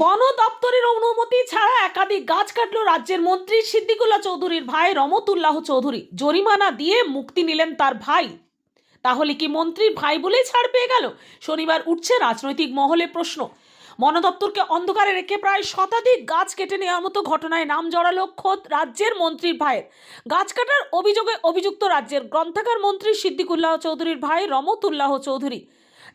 বন দপ্তরের অনুমতি ছাড়া একাধিক গাছ কাটল রাজ্যের মন্ত্রী সিদ্দিকুল্লাহ চৌধুরীর ভাই রমতুল্লাহ চৌধুরী। জরিমানা দিয়ে মুক্তি নিলেন তার ভাই। তাহলে কি মন্ত্রীর ভাই বলেই ছাড় পেয়ে গেল? শনিবার উঠছে রাজনৈতিক মহলে প্রশ্ন। বন দপ্তরকে অন্ধকারে রেখে প্রায় শতাধিক গাছ কেটে নেওয়ার মতো ঘটনায় নাম জড়ালো খোদ রাজ্যের মন্ত্রীর ভাইয়ের। গাছ কাটার অভিযোগে অভিযুক্ত রাজ্যের গ্রন্থাগার মন্ত্রী সিদ্দিকুল্লাহ চৌধুরীর ভাই রমতুল্লাহ চৌধুরী।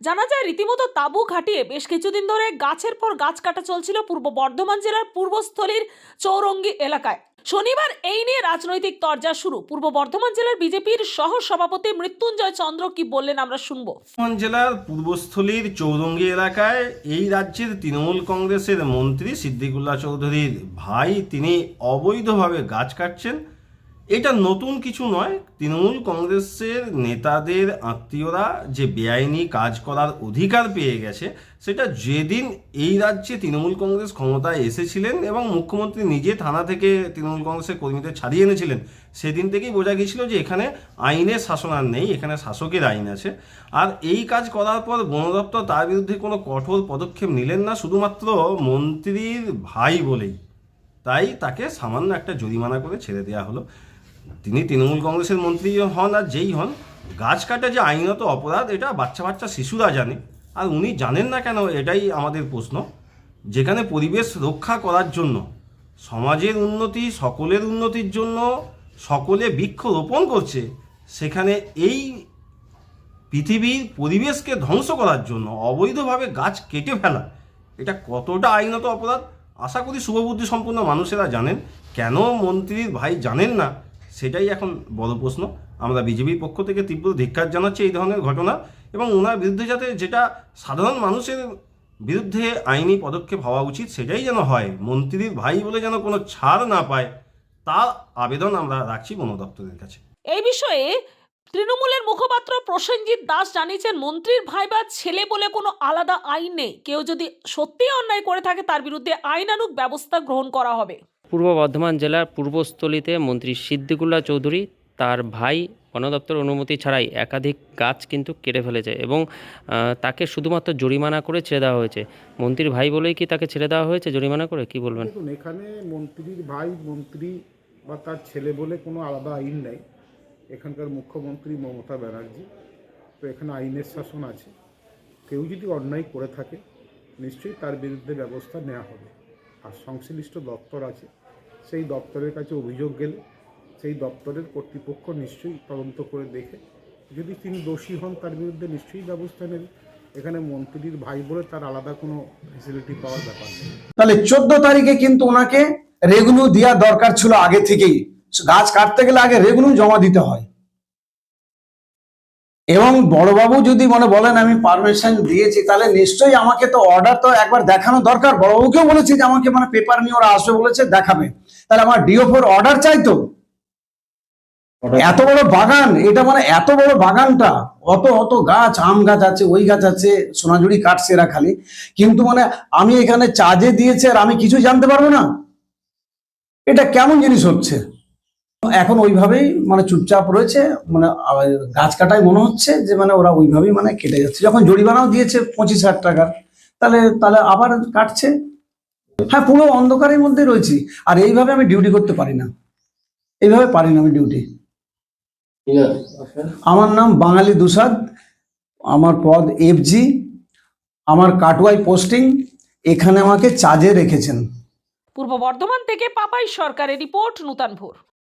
জানা যায় রীতিমতো তাঁবু খাটিয়ে বেশ কিছুদিন ধরে গাছের পর গাছ কাটা চলছিল পূর্ব বর্ধমান জেলার পূর্বস্থলীর চৌরঙ্গি এলাকায়। শনিবার এই নিয়ে রাজনৈতিক তরজা শুরু। পূর্ব বর্ধমান জেলার বিজেপির সহ সভাপতি মৃত্যুঞ্জয় চন্দ্র কি বললেন আমরা শুনব। বর্ধমান জেলার পূর্বস্থলীর চৌরঙ্গি এলাকায় এই রাজ্যের তৃণমূল কংগ্রেসের মন্ত্রী সিদ্দিকুল্লাহ চৌধুরীর ভাই তিনি অবৈধভাবে গাছ কাটছেন। এটা নতুন কিছু নয়, তৃণমূল কংগ্রেসের নেতাদের আত্মীয়রা যে বেআইনি কাজ করার অধিকার পেয়ে গেছে, সেটা যেদিন এই রাজ্যে তৃণমূল কংগ্রেস ক্ষমতায় এসেছিলেন এবং মুখ্যমন্ত্রী নিজে থানা থেকে তৃণমূল কংগ্রেসের কর্মীদের ছাড়িয়ে এনেছিলেন, সেদিন থেকেই বোঝা গিয়েছিল যে এখানে আইনের শাসন আর নেই, এখানে শাসকের আইন আছে। আর এই কাজ করার পর বন তার বিরুদ্ধে কোনো কঠোর পদক্ষেপ নিলেন না, শুধুমাত্র মন্ত্রীর ভাই বলেই। তাই তাকে সামান্য একটা জরিমানা করে ছেড়ে দেওয়া হলো। তিনি তৃণমূল কংগ্রেসের মন্ত্রী হন আর যেই হন, গাছ কাটা যে আইনত অপরাধ, এটা বাচ্চা বাচ্চা শিশুরা জানে। আর উনি জানেন না কেন, এটাই আমাদের প্রশ্ন। যেখানে পরিবেশ রক্ষা করার জন্য, সমাজের উন্নতি, সকলের উন্নতির জন্য সকলে বৃক্ষ রোপণ করছে, সেখানে এই পৃথিবীর পরিবেশকে ধ্বংস করার জন্য, অবৈধভাবে গাছ কেটে ফেলা, এটা কতটা আইনত অপরাধ? আশা করি শুভবুদ্ধি সম্পন্ন মানুষেরা জানেন। কেন মন্ত্রীর ভাই জানেন না? সেটাই এখন বড় প্রশ্ন। আমরা বিজেপির পক্ষ থেকে তীব্র ধিক্কার জানাচ্ছি এই ধরনের ঘটনা এবং ওনার বিরুদ্ধে যাতে যেটা সাধারণ মানুষের বিরুদ্ধে আইনি পদক্ষেপ হওয়া উচিত সেটাই যেন হয়, মন্ত্রীর ভাই বলে যেন কোনো ছাড় না পায়, তার আবেদন আমরা রাখছি বন দপ্তরের কাছে। এই বিষয়ে তৃণমূলের মুখপাত্র প্রসেনজিৎ দাস জানিয়েছেন, মন্ত্রীর ভাই বা ছেলে বলে কোনো আলাদা আইন নেই। কেউ যদি সত্যিই অন্যায় করে থাকে, তার বিরুদ্ধে আইনানুগ ব্যবস্থা গ্রহণ করা হবে। পূর্ব বর্ধমান জেলার পূর্বস্থলীতে মন্ত্রী সিদ্দিকুল্লাহ চৌধুরী তার ভাই বন দপ্তর অনুমতি ছাড়াই একাধিক গাছ কিন্তু কেটে ফেলেছে এবং তাকে শুধুমাত্র জরিমানা করে ছেড়ে দেওয়া হয়েছে। মন্ত্রীর ভাই বলেই কি তাকে ছেড়ে দেওয়া হয়েছে, জরিমানা করে? কি বলবেন? এখানে মন্ত্রীর ভাই, মন্ত্রী বা তার ছেলে বলে কোনো আলাদা আইন নেই। এখানকার মুখ্যমন্ত্রী মমতা ব্যানার্জি, তো এখানে আইনের শাসন আছে। কেউ যদি অন্যায় করে থাকে, নিশ্চয়ই তার বিরুদ্ধে ব্যবস্থা নেওয়া হবে। আর সংশ্লিষ্ট দপ্তর আছে, সেই দপ্তরের কাছে অভিযোগ গেলে সেই দপ্তরের কর্তৃপক্ষ নিশ্চয়ই তদন্ত করে দেখে। যদি তিনি দোষী হন, তার বিরুদ্ধে নিশ্চয়ই ব্যবস্থা নেবে। এখানে মন্ত্রীর ভাই বলে তার আলাদা কোনো ফেসিলিটি পাওয়ার ব্যাপার নেই। তাহলে চোদ্দ তারিখে কিন্তু ওনাকে রেগুনু দেওয়া দরকার ছিল আগে থেকেই। গাছ কাটতে গেলে আগে রেগুনু জমা দিতে হয়। এবং বড়বাবু যদি মনে বলেন আমি পারমিশন দিয়েছি তাহলে নিশ্চয়ই আমাকে তো অর্ডার তো একবার দেখানো দরকার। বড়বাবুকেও বলেছি যে আমাকে মানে পেপার নিয়ে ওরা আসবে বলেছে দেখাবে। তাহলে আমার ডিও ফোর অর্ডার চাইতো এত বড় বাগান এটা মানে এত বড় বাগানটা। অত অত গাছ আম গাছ আছে ওই গাছ আছে সোনাঝুরি কাটছে এরা খালি। কিন্তু মানে আমি এখানে চার্জে দিয়েছে আর আমি কিছু জানতে পারব না। এটা কেমন জিনিস হচ্ছে? এখন ওইভাবেই মানে চুপচাপ রয়েছে মানে গাছ কাটায় মনে হচ্ছে যে মানে ওরা ওইভাবেই মানে কেটে যাচ্ছে। যখন জরিমানাও দিয়েছে পঁচিশ হাজার টাকার তাহলে তাহলে আবার কাটছে? হ্যাঁ পুরো অন্ধকারের মধ্যে রয়েছি আর এইভাবে আমি ডিউটি করতে পারি না। এইভাবে পারি না আমি ডিউটি আমার নাম বাঙালি দুসাদ আমার পদ এফজি আমার কাটুয়াই পোস্টিং এখানে আমাকে চার্জে রেখেছেন। পূর্ব বর্ধমান থেকে পাপাই সরকারের রিপোর্ট নূতন ভোর